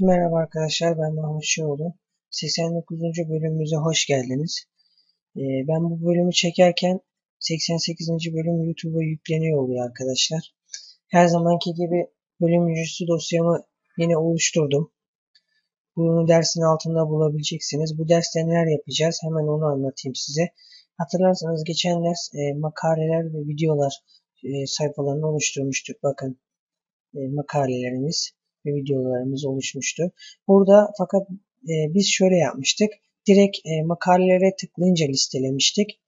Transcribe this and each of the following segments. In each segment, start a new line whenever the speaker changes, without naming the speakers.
Merhaba arkadaşlar ben Mahmut Şioğlu. 89. bölümümüze hoş geldiniz. Ee, ben bu bölümü çekerken 88. bölüm YouTube'a yükleniyor oluyor arkadaşlar. Her zamanki gibi bölüm yüzüstü dosyamı yine oluşturdum. Bunu dersin altında bulabileceksiniz. Bu derste neler yapacağız hemen onu anlatayım size. Hatırlarsanız geçen ders e, makaleler ve videolar e, sayfalarını oluşturmuştuk. Bakın e, makalelerimiz ve videolarımız oluşmuştu. Burada fakat e, biz şöyle yapmıştık. Direkt e, makalelere tıklayınca listelemiştik.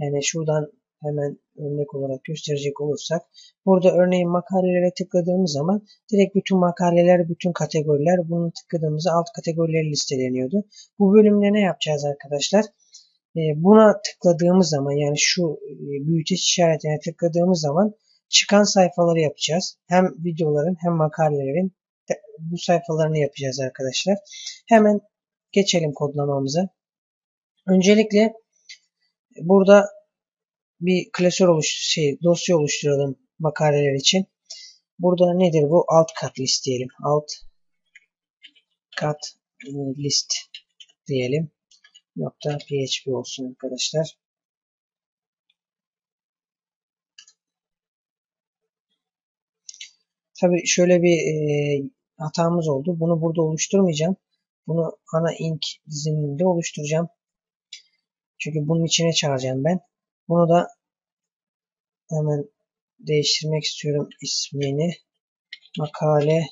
Yani şuradan hemen örnek olarak gösterecek olursak burada örneğin makalelere tıkladığımız zaman direkt bütün makaleler, bütün kategoriler bunu tıkladığımızda alt kategorileri listeleniyordu. Bu bölümde ne yapacağız arkadaşlar? E, buna tıkladığımız zaman yani şu e, büyüteç işaretine tıkladığımız zaman çıkan sayfaları yapacağız. Hem videoların hem makalelerin bu sayfalarını yapacağız arkadaşlar. Hemen geçelim kodlamamıza. Öncelikle burada bir klasör oluş şey dosya oluşturalım makaleler için. Burada nedir bu? Alt kat list diyelim. Alt kat e, list diyelim. Nokta php olsun arkadaşlar. Tabi şöyle bir e, hatamız oldu. Bunu burada oluşturmayacağım. Bunu ana ink dizininde oluşturacağım. Çünkü bunun içine çağıracağım ben. Bunu da hemen değiştirmek istiyorum ismini. Makale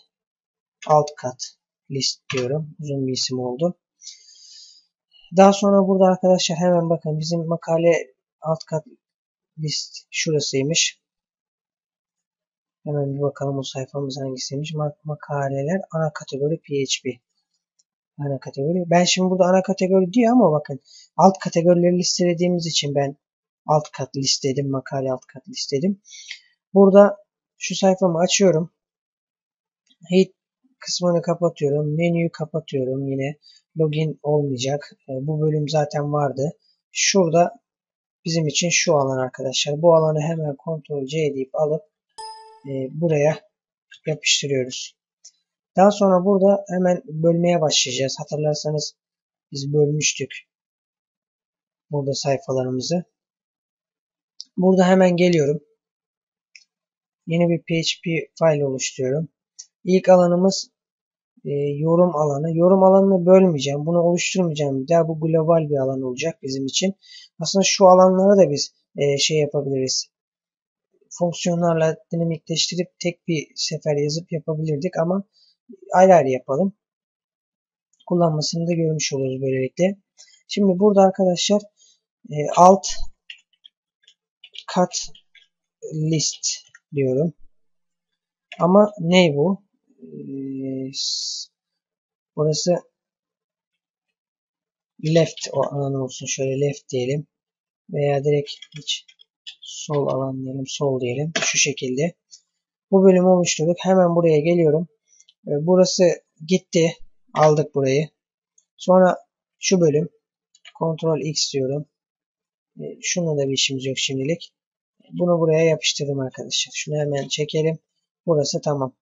alt kat list diyorum. Uzun bir isim oldu. Daha sonra burada arkadaşlar hemen bakın bizim makale alt kat list şurasıymış. Hemen bir bakalım o sayfamız hangisiymiş. Makaleler ana kategori PHP. Ana kategori. Ben şimdi burada ana kategori diyor ama bakın alt kategorileri listelediğimiz için ben alt kat listedim. Makale alt kat listedim. Burada şu sayfamı açıyorum. Head kısmını kapatıyorum. Menüyü kapatıyorum. Yine login olmayacak. E, bu bölüm zaten vardı. Şurada bizim için şu alan arkadaşlar. Bu alanı hemen Ctrl C deyip alıp e, buraya yapıştırıyoruz. Daha sonra burada hemen bölmeye başlayacağız. Hatırlarsanız biz bölmüştük burada sayfalarımızı. Burada hemen geliyorum. Yeni bir PHP file oluşturuyorum. İlk alanımız e, yorum alanı. Yorum alanını bölmeyeceğim. Bunu oluşturmayacağım. Bir daha bu global bir alan olacak bizim için. Aslında şu alanlara da biz e, şey yapabiliriz fonksiyonlarla dinamikleştirip tek bir sefer yazıp yapabilirdik ama ayrı ayrı yapalım. Kullanmasını da görmüş oluruz böylelikle. Şimdi burada arkadaşlar e, alt kat list diyorum. Ama ne bu? E, burası left o alan olsun. Şöyle left diyelim. Veya direkt hiç sol alan diyelim, sol diyelim. Şu şekilde. Bu bölümü oluşturduk. Hemen buraya geliyorum. Ee, burası gitti. Aldık burayı. Sonra şu bölüm. Ctrl X diyorum. Ee, şununla da bir işimiz yok şimdilik. Bunu buraya yapıştırdım arkadaşlar. Şunu hemen çekelim. Burası tamam.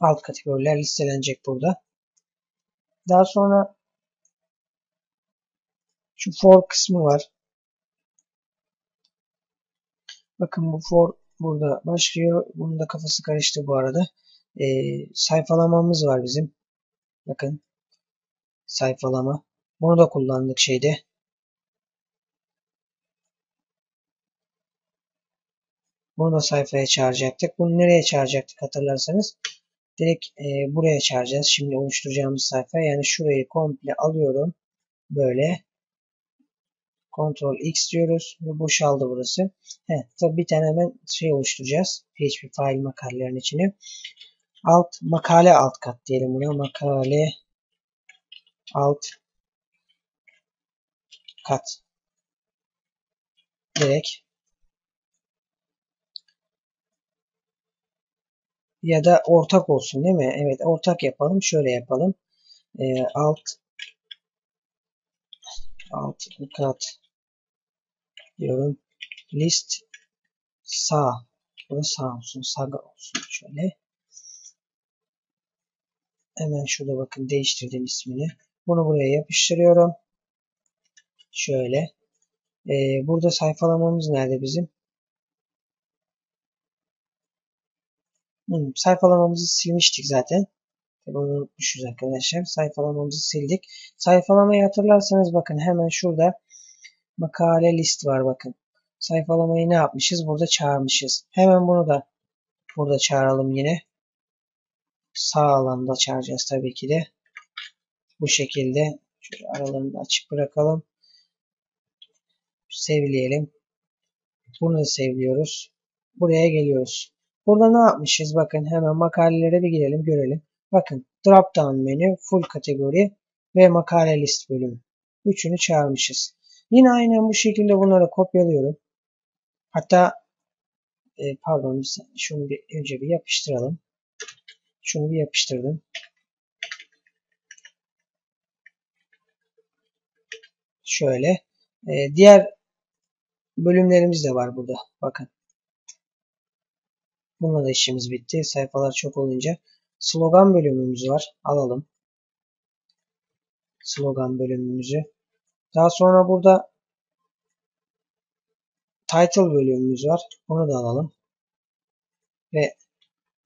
Alt kategoriler listelenecek burada. Daha sonra şu for kısmı var. Bakın bu for burada başlıyor. Bunun da kafası karıştı bu arada. E, sayfalamamız var bizim. Bakın sayfalama. Bunu da kullandık şeyde. Bunu da sayfaya çağıracaktık. Bunu nereye çağıracaktık hatırlarsanız. Direkt e, buraya çağıracağız. Şimdi oluşturacağımız sayfa. Yani şurayı komple alıyorum. Böyle. Ctrl X diyoruz ve boşaldı burası. He, tabii bir tane hemen şey oluşturacağız. PHP file makalelerin içine. Alt makale alt kat diyelim buna. Makale alt kat. Direkt. Ya da ortak olsun değil mi? Evet ortak yapalım. Şöyle yapalım. E, alt alt kat diyorum. List sağ. Burası sağ olsun. Saga olsun. Şöyle. Hemen şurada bakın değiştirdim ismini. Bunu buraya yapıştırıyorum. Şöyle. Ee, burada sayfalamamız nerede bizim? Hmm, sayfalamamızı silmiştik zaten. Bunu unutmuşuz arkadaşlar. Sayfalamamızı sildik. Sayfalamayı hatırlarsanız bakın hemen şurada makale list var bakın. Sayfalamayı ne yapmışız? Burada çağırmışız. Hemen bunu da burada çağıralım yine. Sağ alanda çağıracağız tabii ki de. Bu şekilde. Şöyle aralarını açık bırakalım. Sevleyelim. Bunu da sevliyoruz. Buraya geliyoruz. Burada ne yapmışız? Bakın hemen makalelere bir girelim görelim. Bakın drop down menü, full kategori ve makale list bölümü. Üçünü çağırmışız. Yine aynen bu şekilde bunları kopyalıyorum. Hatta e, pardon şunu bir önce bir yapıştıralım. Şunu bir yapıştırdım. Şöyle. E, diğer bölümlerimiz de var burada. Bakın. Bununla da işimiz bitti. Sayfalar çok olunca. Slogan bölümümüz var. Alalım. Slogan bölümümüzü. Daha sonra burada title bölümümüz var. Onu da alalım. Ve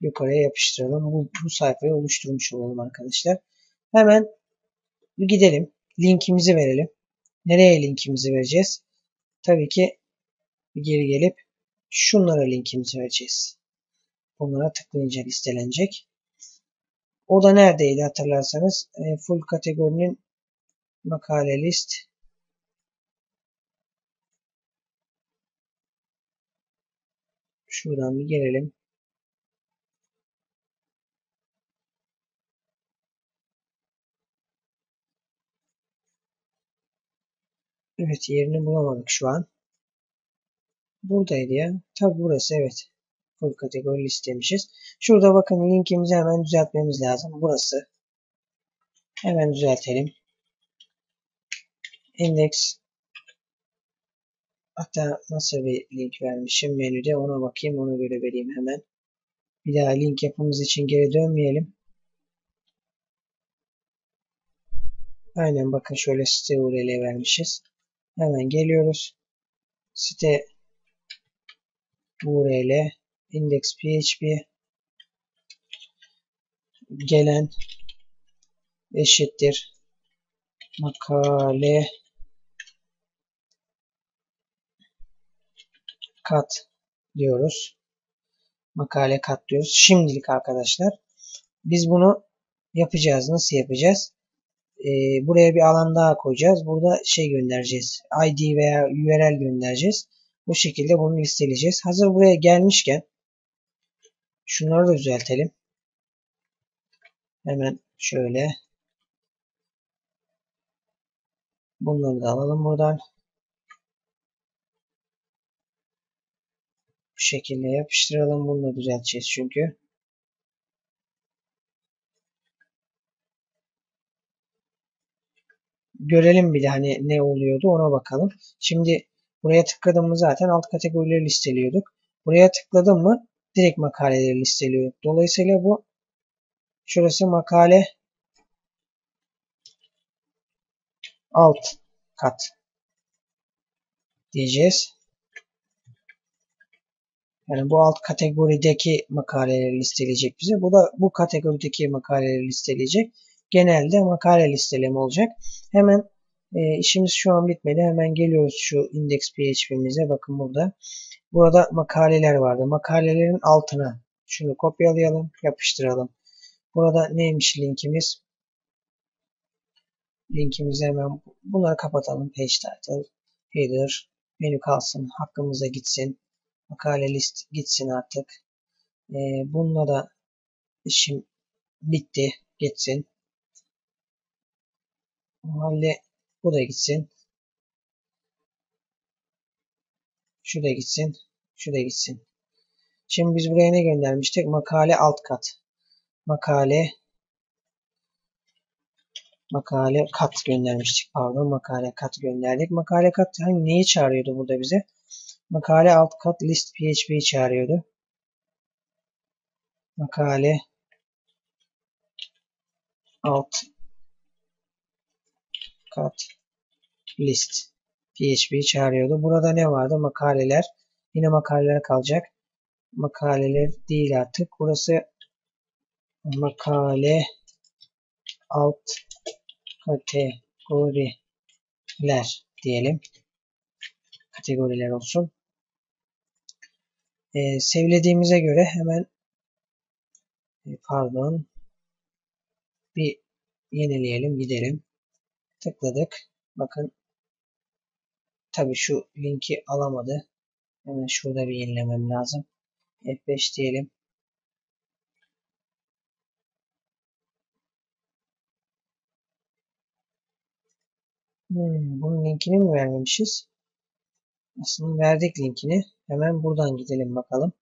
yukarıya yapıştıralım. Bu, bu sayfayı oluşturmuş olalım arkadaşlar. Hemen gidelim. Linkimizi verelim. Nereye linkimizi vereceğiz? Tabii ki geri gelip şunlara linkimizi vereceğiz. Bunlara tıklayınca listelenecek. O da neredeydi hatırlarsanız e, full kategorinin makale list şuradan bir gelelim. Evet yerini bulamadık şu an. Buradaydı ya. Tabi burası evet. Full kategori listemişiz. Şurada bakın linkimizi hemen düzeltmemiz lazım. Burası. Hemen düzeltelim. Index hatta nasıl bir link vermişim menüde ona bakayım ona göre vereyim hemen. Bir daha link yapımız için geri dönmeyelim. Aynen bakın şöyle site URL vermişiz. Hemen geliyoruz. Site URL index php gelen eşittir makale kat diyoruz. Makale kat diyoruz. Şimdilik arkadaşlar biz bunu yapacağız. Nasıl yapacağız? Ee, buraya bir alan daha koyacağız. Burada şey göndereceğiz. ID veya URL göndereceğiz. Bu şekilde bunu listeleyeceğiz. Hazır buraya gelmişken şunları da düzeltelim. Hemen şöyle bunları da alalım buradan. Şekilde yapıştıralım. Bunu da düzelteceğiz çünkü. Görelim bir de hani ne oluyordu ona bakalım. Şimdi buraya tıkladığımız zaten alt kategorileri listeliyorduk. Buraya tıkladım mı direkt makaleleri listeliyor. Dolayısıyla bu şurası makale alt kat diyeceğiz. Yani bu alt kategorideki makaleleri listeleyecek bize. Bu da bu kategorideki makaleleri listeleyecek. Genelde makale listeleme olacak. Hemen e, işimiz şu an bitmedi. Hemen geliyoruz şu index php'mize. Bakın burada. Burada makaleler vardı. Makalelerin altına şunu kopyalayalım, yapıştıralım. Burada neymiş linkimiz? Linkimizi hemen bunları kapatalım. Page title, header, menü kalsın, hakkımıza gitsin. Makale list gitsin artık. Ee, bununla da işim bitti. Gitsin. Mahalle bu da gitsin. Şu da gitsin. Şu da gitsin. Şimdi biz buraya ne göndermiştik? Makale alt kat. Makale makale kat göndermiştik. Pardon makale kat gönderdik. Makale kat hangi neyi çağırıyordu burada bize? Makale alt kat list php'yi çağırıyordu. Makale alt kat list PHP çağırıyordu. Burada ne vardı? Makaleler. Yine makaleler kalacak. Makaleler değil artık. Burası makale alt kategoriler diyelim. Kategoriler olsun. Ee, sevlediğimize göre hemen pardon bir yenileyelim gidelim. Tıkladık. Bakın tabi şu linki alamadı. Hemen şurada bir yenilemem lazım. F5 diyelim. Hmm, bunun linkini mi vermemişiz? Aslında verdik linkini. Hemen buradan gidelim bakalım.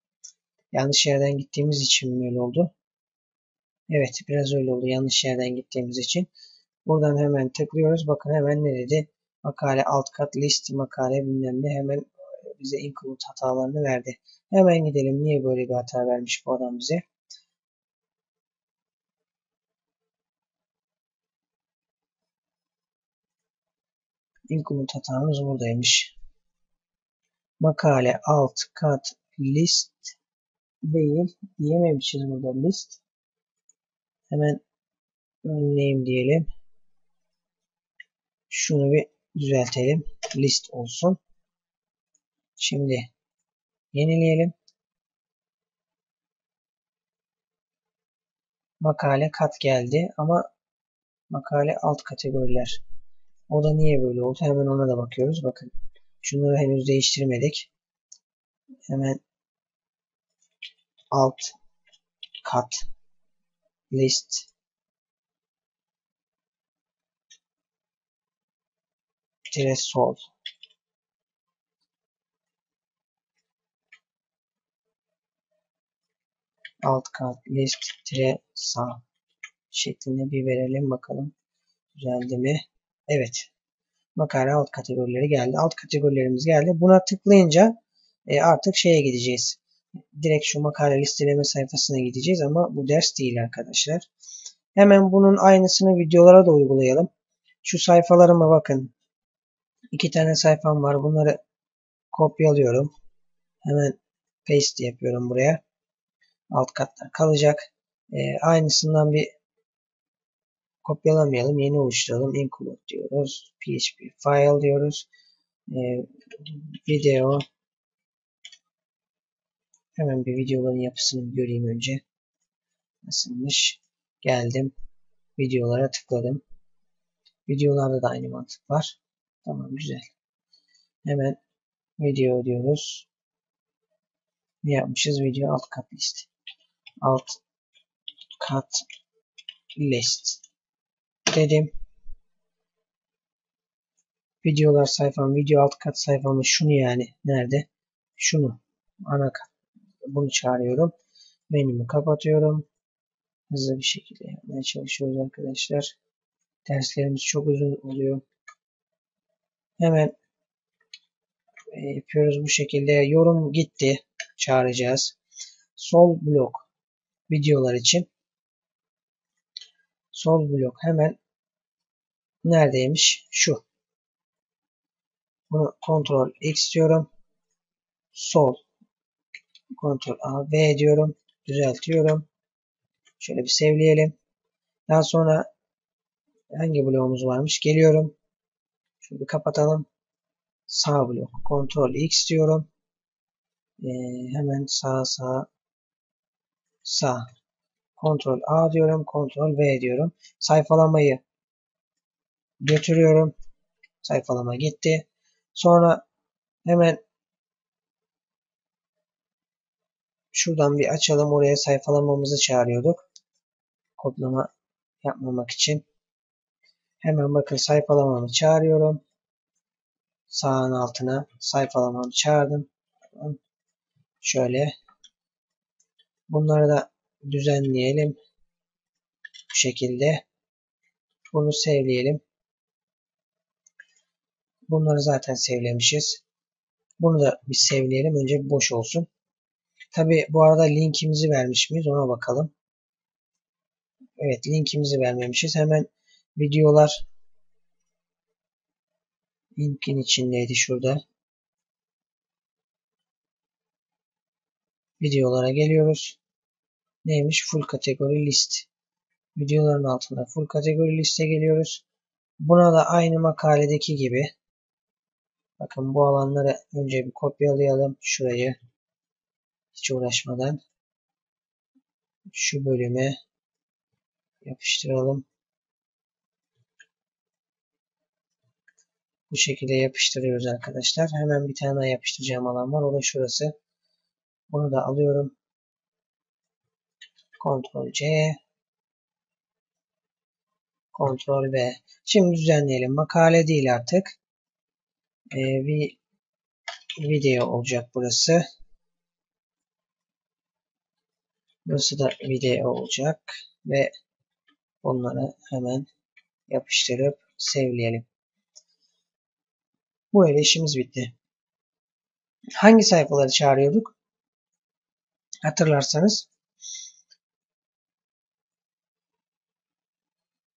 Yanlış yerden gittiğimiz için mi öyle oldu? Evet biraz öyle oldu yanlış yerden gittiğimiz için. Buradan hemen tıklıyoruz. Bakın hemen ne dedi? Makale alt kat list makale bilmem ne hemen bize include hatalarını verdi. Hemen gidelim. Niye böyle bir hata vermiş bu adam bize? include hatamız buradaymış. Makale alt kat list değil diyememişiz burada list. Hemen önleyim diyelim. Şunu bir düzeltelim. List olsun. Şimdi yenileyelim. Makale kat geldi ama makale alt kategoriler. O da niye böyle oldu? Hemen ona da bakıyoruz. Bakın. Şunları henüz değiştirmedik. Hemen alt kat list tire sol alt kat list tire sağ şeklinde bir verelim bakalım düzeldi mi? Evet. Makale alt kategorileri geldi. Alt kategorilerimiz geldi. Buna tıklayınca e, artık şeye gideceğiz. Direkt şu makale listeleme sayfasına gideceğiz ama bu ders değil arkadaşlar. Hemen bunun aynısını videolara da uygulayalım. Şu sayfalarıma bakın. İki tane sayfam var. Bunları kopyalıyorum. Hemen paste yapıyorum buraya. Alt katlar kalacak. E, aynısından bir kopyalamayalım. Yeni oluşturalım. Include diyoruz. PHP file diyoruz. E, video hemen bir videoların yapısını göreyim önce. Nasılmış? Geldim. Videolara tıkladım. Videolarda da aynı mantık var. Tamam güzel. Hemen video diyoruz. Ne yapmışız? Video alt kat list. Alt kat list dedim. Videolar sayfam, video alt kat sayfamı şunu yani nerede? Şunu ana kat. Bunu çağırıyorum. Menümü kapatıyorum. Hızlı bir şekilde yapmaya çalışıyoruz arkadaşlar. Derslerimiz çok uzun oluyor. Hemen e, yapıyoruz bu şekilde. Yorum gitti. Çağıracağız. Sol blok videolar için. Sol blok hemen neredeymiş? Şu. Bunu Ctrl X diyorum. Sol. Ctrl A V diyorum. Düzeltiyorum. Şöyle bir sevleyelim. Daha sonra hangi bloğumuz varmış? Geliyorum. Şunu bir kapatalım. Sağ blok. Ctrl X diyorum. Ee, hemen sağ sağ sağ. Ctrl A diyorum. Ctrl V diyorum. Sayfalamayı götürüyorum. Sayfalama gitti. Sonra hemen şuradan bir açalım. Oraya sayfalamamızı çağırıyorduk. Kodlama yapmamak için. Hemen bakın sayfalamamı çağırıyorum. Sağın altına sayfalamamı çağırdım. Şöyle. Bunları da düzenleyelim. Bu şekilde. Bunu sevleyelim. Bunları zaten sevlemişiz. Bunu da bir sevleyelim. Önce bir boş olsun. Tabi bu arada linkimizi vermiş miyiz ona bakalım. Evet linkimizi vermemişiz. Hemen videolar linkin içindeydi şurada. Videolara geliyoruz. Neymiş? Full kategori list. Videoların altında full kategori liste geliyoruz. Buna da aynı makaledeki gibi bakın bu alanları önce bir kopyalayalım. Şurayı hiç uğraşmadan şu bölüme yapıştıralım. Bu şekilde yapıştırıyoruz arkadaşlar. Hemen bir tane yapıştıracağım alan var. O da şurası. Bunu da alıyorum. Ctrl C Ctrl V. Şimdi düzenleyelim. Makale değil artık. Ee, bir video olacak burası. Burası da video olacak ve onları hemen yapıştırıp sevleyelim. Bu ile işimiz bitti. Hangi sayfaları çağırıyorduk? Hatırlarsanız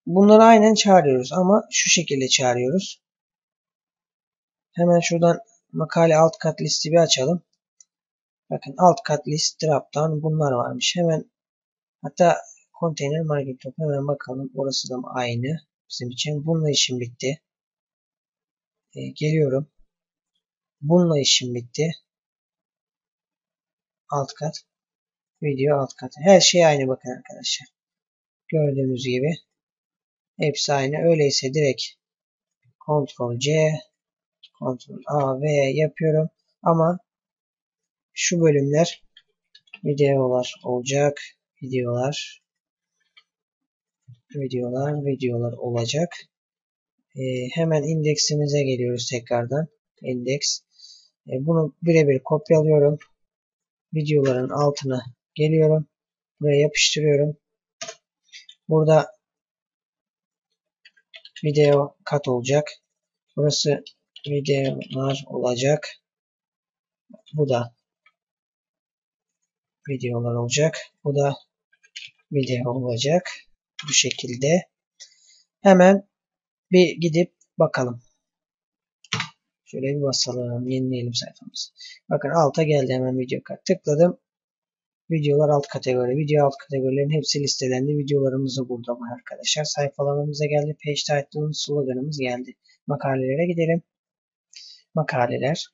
bunları aynen çağırıyoruz ama şu şekilde çağırıyoruz. Hemen şuradan makale alt kat listi bir açalım. Bakın alt kat list drop'tan bunlar varmış. Hemen hatta container market top hemen bakalım. Orası da aynı bizim için. Bununla işim bitti. Ee, geliyorum. Bununla işim bitti. Alt kat. Video alt kat. Her şey aynı bakın arkadaşlar. Gördüğünüz gibi. Hepsi aynı. Öyleyse direkt Ctrl C Ctrl A V yapıyorum. Ama şu bölümler videolar olacak. Videolar videolar videolar olacak. Ee, hemen indeksimize geliyoruz tekrardan. Indeks. Ee, bunu birebir kopyalıyorum. Videoların altına geliyorum. Buraya yapıştırıyorum. Burada video kat olacak. Burası videolar olacak. Bu da videolar olacak. Bu da video olacak. Bu şekilde. Hemen bir gidip bakalım. Şöyle bir basalım. Yenileyelim sayfamızı. Bakın alta geldi hemen video kat. Tıkladım. Videolar alt kategori. Video alt kategorilerin hepsi listelendi. Videolarımızı burada var arkadaşlar. Sayfalarımıza geldi. Page title'ımız, sloganımız geldi. Makalelere gidelim. Makaleler.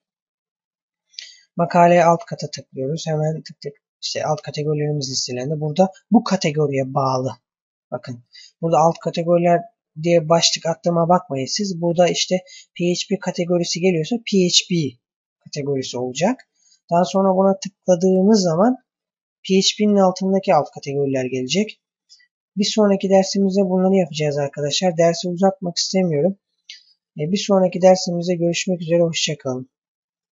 Makaleye alt kata tıklıyoruz. Hemen tık tık işte alt kategorilerimiz listelendi. Burada bu kategoriye bağlı. Bakın burada alt kategoriler diye başlık attığıma bakmayın siz. Burada işte PHP kategorisi geliyorsa PHP kategorisi olacak. Daha sonra buna tıkladığımız zaman PHP'nin altındaki alt kategoriler gelecek. Bir sonraki dersimizde bunları yapacağız arkadaşlar. Dersi uzatmak istemiyorum. Bir sonraki dersimizde görüşmek üzere. Hoşçakalın.